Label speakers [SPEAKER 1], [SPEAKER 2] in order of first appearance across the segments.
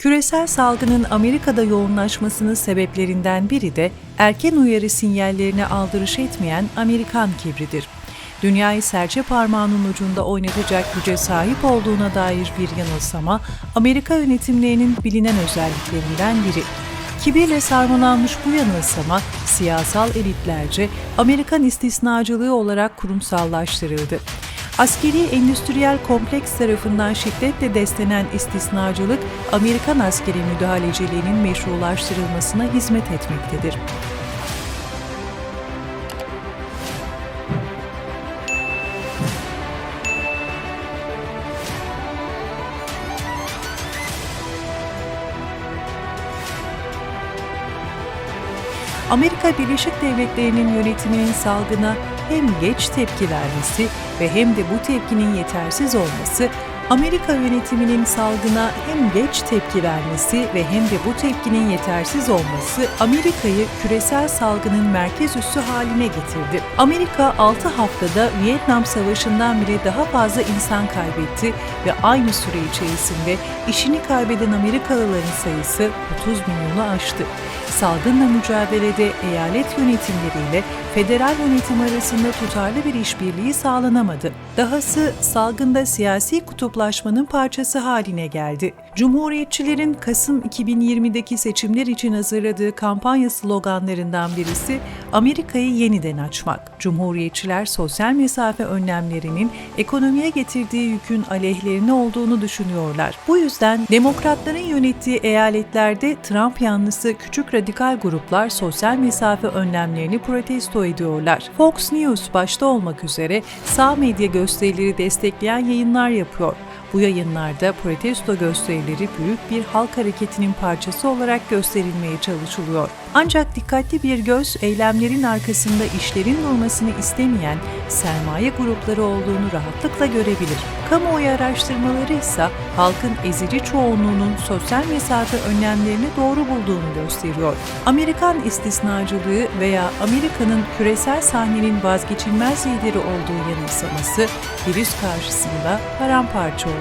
[SPEAKER 1] Küresel salgının Amerika'da yoğunlaşmasının sebeplerinden biri de erken uyarı sinyallerine aldırış etmeyen Amerikan kibridir. Dünyayı serçe parmağının ucunda oynatacak güce sahip olduğuna dair bir yanılsama, Amerika yönetimlerinin bilinen özelliklerinden biri. Kibirle sarmalanmış bu yanılsama, siyasal elitlerce Amerikan istisnacılığı olarak kurumsallaştırıldı. Askeri endüstriyel kompleks tarafından şiddetle beslenen istisnacılık, Amerikan askeri müdahaleciliğinin meşrulaştırılmasına hizmet etmektedir. Amerika Birleşik Devletleri'nin yönetiminin salgına hem geç tepki vermesi ve hem de bu tepkinin yetersiz olması, Amerika yönetiminin salgına hem geç tepki vermesi ve hem de bu tepkinin yetersiz olması Amerika'yı küresel salgının merkez üssü haline getirdi. Amerika 6 haftada Vietnam Savaşı'ndan bile daha fazla insan kaybetti ve aynı süre içerisinde işini kaybeden Amerikalıların sayısı 30 milyonu aştı. Salgınla mücadelede eyalet yönetimleriyle federal yönetim arasında tutarlı bir işbirliği sağlanamadı. Dahası salgında siyasi kutuplaşmanın parçası haline geldi. Cumhuriyetçilerin Kasım 2020'deki seçimler için hazırladığı kampanya sloganlarından birisi Amerika'yı yeniden açmak. Cumhuriyetçiler sosyal mesafe önlemlerinin ekonomiye getirdiği yükün aleyhlerine olduğunu düşünüyorlar. Bu yüzden demokratların yönettiği eyaletlerde Trump yanlısı küçük radikal gruplar sosyal mesafe önlemlerini protesto ediyorlar. Fox News başta olmak üzere sağ medya gösterileri destekleyen yayınlar yapıyor. Bu yayınlarda protesto gösterileri büyük bir halk hareketinin parçası olarak gösterilmeye çalışılıyor. Ancak dikkatli bir göz eylemlerin arkasında işlerin durmasını istemeyen sermaye grupları olduğunu rahatlıkla görebilir. Kamuoyu araştırmaları ise halkın ezici çoğunluğunun sosyal mesafe önlemlerini doğru bulduğunu gösteriyor. Amerikan istisnacılığı veya Amerika'nın küresel sahnenin vazgeçilmez lideri olduğu yanılsaması virüs karşısında paramparça oldu.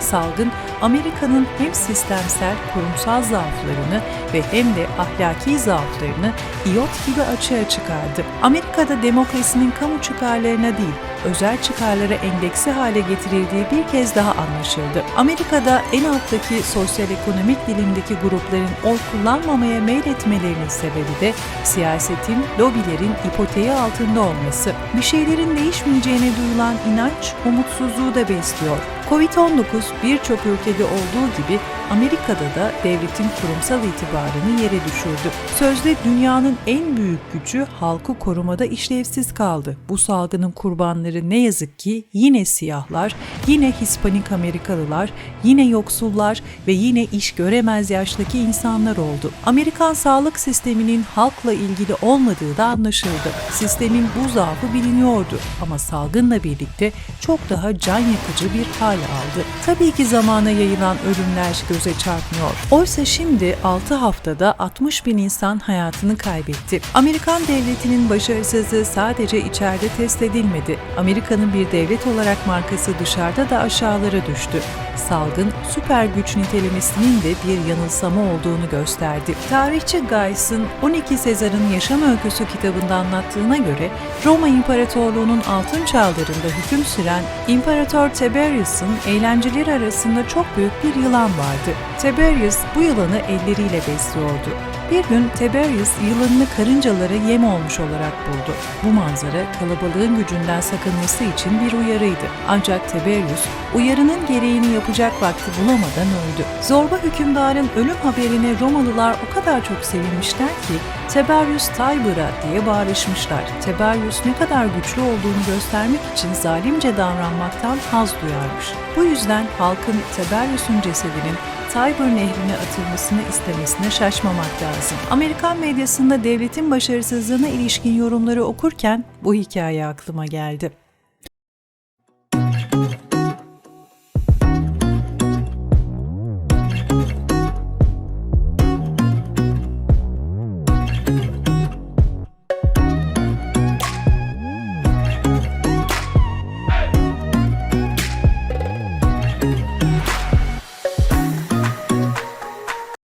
[SPEAKER 1] Salgın, Amerika'nın hem sistemsel kurumsal zaaflarını ve hem de ahlaki zaaflarını iot gibi açığa çıkardı. Amerika'da demokrasinin kamu çıkarlarına değil, özel çıkarlara endeksi hale getirildiği bir kez daha anlaşıldı. Amerika'da en alttaki sosyal ekonomik dilimdeki grupların oy kullanmamaya meyletmelerinin sebebi de siyasetin, lobilerin ipoteği altında olması. Bir şeylerin değişmeyeceğine duyulan inanç, umutsuzluğu da besliyor. Covid-19 birçok ülkede olduğu gibi Amerika'da da devletin kurumsal itibarını yere düşürdü. Sözde dünyanın en büyük gücü halkı korumada işlevsiz kaldı. Bu salgının kurbanları ne yazık ki yine siyahlar, yine Hispanik Amerikalılar, yine yoksullar ve yine iş göremez yaştaki insanlar oldu. Amerikan sağlık sisteminin halkla ilgili olmadığı da anlaşıldı. Sistemin bu zaafı biliniyordu ama salgınla birlikte çok daha can yakıcı bir hal aldı. Tabii ki zamana yayılan ölümler göze çarpmıyor. Oysa şimdi 6 haftada 60 bin insan hayatını kaybetti. Amerikan devletinin başarısızlığı sadece içeride test edilmedi. Amerika'nın bir devlet olarak markası dışarıda da aşağılara düştü. Salgın, süper güç nitelemesinin de bir yanılsama olduğunu gösterdi. Tarihçi Guys'ın 12 Sezar'ın Yaşam Öyküsü kitabında anlattığına göre Roma İmparatorluğu'nun altın çağlarında hüküm süren İmparator Tiberius'un eğlenceler arasında çok büyük bir yılan vardı. Tiberius bu yılanı elleriyle besliyordu. Bir gün Tiberius yılanını karıncalara yem olmuş olarak buldu. Bu manzara kalabalığın gücünden sakınması için bir uyarıydı. Ancak Tiberius uyarının gereğini yapacak vakti bulamadan öldü. Zorba hükümdarın ölüm haberine Romalılar o kadar çok sevinmişler ki Tiberius Tiber'a diye bağırışmışlar. Tiberius ne kadar güçlü olduğunu göstermek için zalimce davranmaktan haz duyarmış. Bu yüzden halkın Tiberius'un cesedinin Tiber nehrine atılmasını istemesine şaşmamak lazım. Amerikan medyasında devletin başarısızlığına ilişkin yorumları okurken bu hikaye aklıma geldi.